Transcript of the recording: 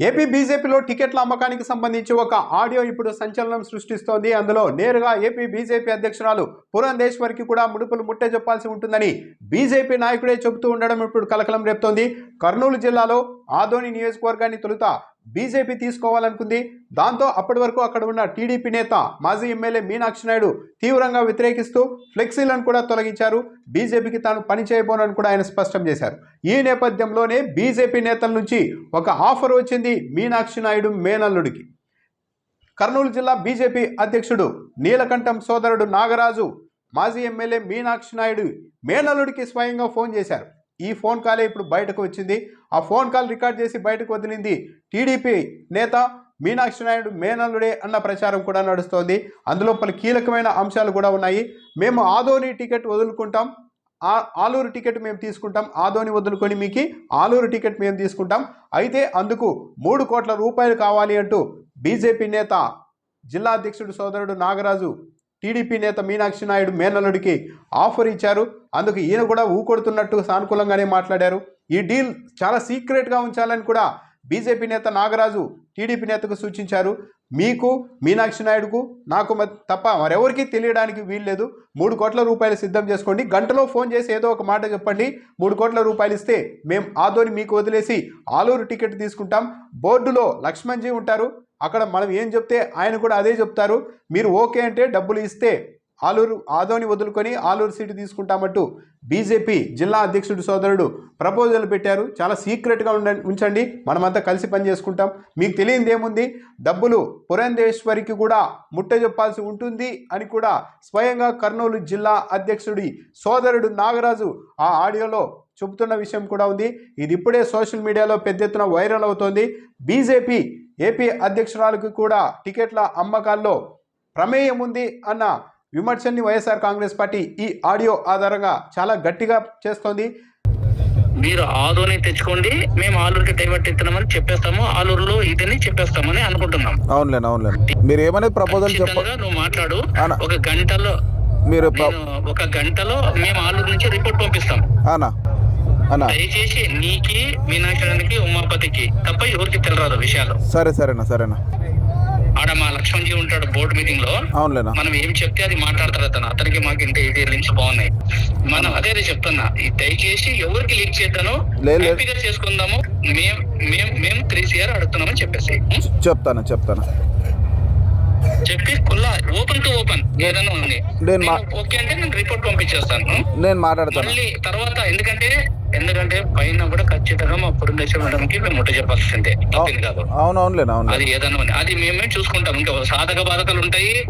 AP బీజేపీలో టికెట్ల అమ్మకానికి సంబంధించి ఒక ఆడియో ఇప్పుడు సంచలనం సృష్టిస్తోంది. అందులో నేరుగా ఏపీ బీజేపీ అధ్యక్షురాలు పురంధేశ్వరికి కూడా ముడుపులు ముట్టే చెప్పాల్సి ఉంటుందని బీజేపీ నాయకుడే చెబుతూ ఉండడం ఇప్పుడు కలకలం రేపుతోంది. కర్నూలు జిల్లాలో ఆదోని నియోజకవర్గాన్ని తొలుత బీజేపీ తీసుకోవాలనుకుంది. దాంతో అప్పటి వరకు అక్కడ ఉన్న టీడీపీ నేత మాజీ ఎమ్మెల్యే మీనాక్షి నాయుడు తీవ్రంగా వ్యతిరేకిస్తూ ఫ్లెక్సీలను కూడా తొలగించారు. బీజేపీకి తాను పని చేయబోనని కూడా ఆయన స్పష్టం చేశారు. ఈ నేపథ్యంలోనే బీజేపీ నేతల నుంచి ఒక ఆఫర్ వచ్చింది మీనాక్షి నాయుడు మేనల్లుడికి. కర్నూలు జిల్లా బీజేపీ అధ్యక్షుడు నీలకంఠం సోదరుడు నాగరాజు మాజీ ఎమ్మెల్యే మీనాక్షి నాయుడు మేనల్లుడికి స్వయంగా ఫోన్ చేశారు. ఈ ఫోన్ కాలే ఇప్పుడు బయటకు వచ్చింది. ఆ ఫోన్ కాల్ రికార్డ్ చేసి బయటకు వదిలింది టీడీపీ నేత మీనాక్షి నాయుడు మేనల్లుడే అన్న ప్రచారం కూడా నడుస్తోంది. అందులో పలు కీలకమైన అంశాలు కూడా ఉన్నాయి. మేము ఆదోని టికెట్ వదులుకుంటాం. ఆ ఆలూరు టికెట్ మేము తీసుకుంటాం. ఆదోని వదులుకొని మీకు ఆలూరు టికెట్ మేము తీసుకుంటాం. అయితే అందుకు మూడు కోట్ల రూపాయలు కావాలి అంటూ బీజేపీ నేత జిల్లా అధ్యక్షుడు సోదరుడు నాగరాజు టీడీపీ నేత మీనాక్షి నాయుడు మేనల్లుడికి ఆఫర్ ఇచ్చారు. అందుకు ఈయన కూడా ఊకొడుతున్నట్టు సానుకూలంగానే మాట్లాడారు. ఈ డీల్ చాలా సీక్రెట్గా ఉంచాలని కూడా బీజేపీ నేత నాగరాజు టీడీపీ నేతకు సూచించారు. మీకు మీనాక్షి నాయుడుకు నాకు తప్ప మరెవరికి తెలియడానికి వీల్లేదు. మూడు కోట్ల రూపాయలు సిద్ధం చేసుకోండి. గంటలో ఫోన్ చేసి ఏదో ఒక మాట చెప్పండి. మూడు కోట్ల రూపాయలు ఇస్తే మేము ఆదోని మీకు వదిలేసి ఆలూరు టికెట్ తీసుకుంటాం. బోర్డులో లక్ష్మణ్జీ ఉంటారు. అక్కడ మనం ఏం చెప్తే ఆయన కూడా అదే చెప్తారు. మీరు ఓకే అంటే డబ్బులు ఇస్తే ఆలూరు ఆదోని వదులుకొని ఆలూరు సీటు తీసుకుంటామంటూ బీజేపీ జిల్లా అధ్యక్షుడు సోదరుడు ప్రపోజల్ పెట్టారు. చాలా సీక్రెట్గా ఉండ ఉంచండి. మనమంతా కలిసి పని చేసుకుంటాం. మీకు తెలియంది ఏముంది? డబ్బులు పురంధేశ్వరికి కూడా ముట్ట చెప్పాల్సి ఉంటుంది అని కూడా స్వయంగా కర్నూలు జిల్లా అధ్యక్షుడి సోదరుడు నాగరాజు ఆ ఆడియోలో చెబుతున్న విషయం కూడా ఉంది. ఇది ఇప్పుడే సోషల్ మీడియాలో పెద్ద ఎత్తున వైరల్ అవుతోంది. బీజేపీ ఏపీ అధ్యక్షురాలకు కూడా టికెట్ల అమ్మకాల్లో ప్రమేయం ఉంది అన్న విమర్శల్ని వైఎస్ఆర్ కాంగ్రెస్ పార్టీ ఈ ఆడియో ఆధారంగా చాలా గట్టిగా చేస్తోంది. మీరు ఆదోని తెచ్చుకోండి మేము ఆలూరుకి డైవర్ట్ ఇస్తున్నామని చెప్పేస్తాము ఆలూరులో ఇదని చెప్పేస్తామని అనుకుంటున్నాం. అవునులేండి అవునులేండి మీరు ఏమనేది ప్రపోజల్ చెప్ప ఖచ్చితంగా నువ్వు మాట్లాడు. ఒక గంటలో మీరు ఒక గంటలో మేము ఆలూరు నుంచి రిపోర్ట్ పంపిస్తాం. అన్నా దయచేసి నీకి మీనాక్షరానికి ఉమాపతికి తప్ప ఎవరికి తెలియదు విషయాలు. సరే సరేనా సరేనా. ఆడ మా లక్ష్మణ్జీ ఉంటాడు బోర్డు మీటింగ్లో అవునులేనా. మనం ఏం చెప్తే అది మాట్లాడతారు అతను. అతనికి మాకు ఇంత ఇది లింక్స్ బాగున్నాయి. మనం అదే చెప్తున్నా. ఈ దయచేసి ఎవరికి లీక్ చేద్దాను. హ్యాపీగా చేసుకుందాము. మేము మేము మేము త్రీ సిఆర్ అడుగుతున్నామని చెప్పేసి? చెప్తాను చెప్తాను. చెప్పి కుల్లా ఓపెన్ టు ఓపెన్ ఏదైనా ఉంది. నేను ఓకే అంటే నేను రిపోర్ట్ పంపించేస్తాను. నేను మాట్లాడతాను. మళ్ళీ తర్వాత ఎందుకంటే ఎందుకంటే పైన కూడా ఖచ్చితంగా మా పురంధేశ్వర మేడంకి మేము ముట్ట చెప్పాల్సిందే. తప్పింది కాదు. అవును అవునులేనా అవునులే. అది ఏదైనా ఉంది అది మేమే చూసుకుంటాం. ఇంకా సాధక బాధకాలు ఉంటాయి.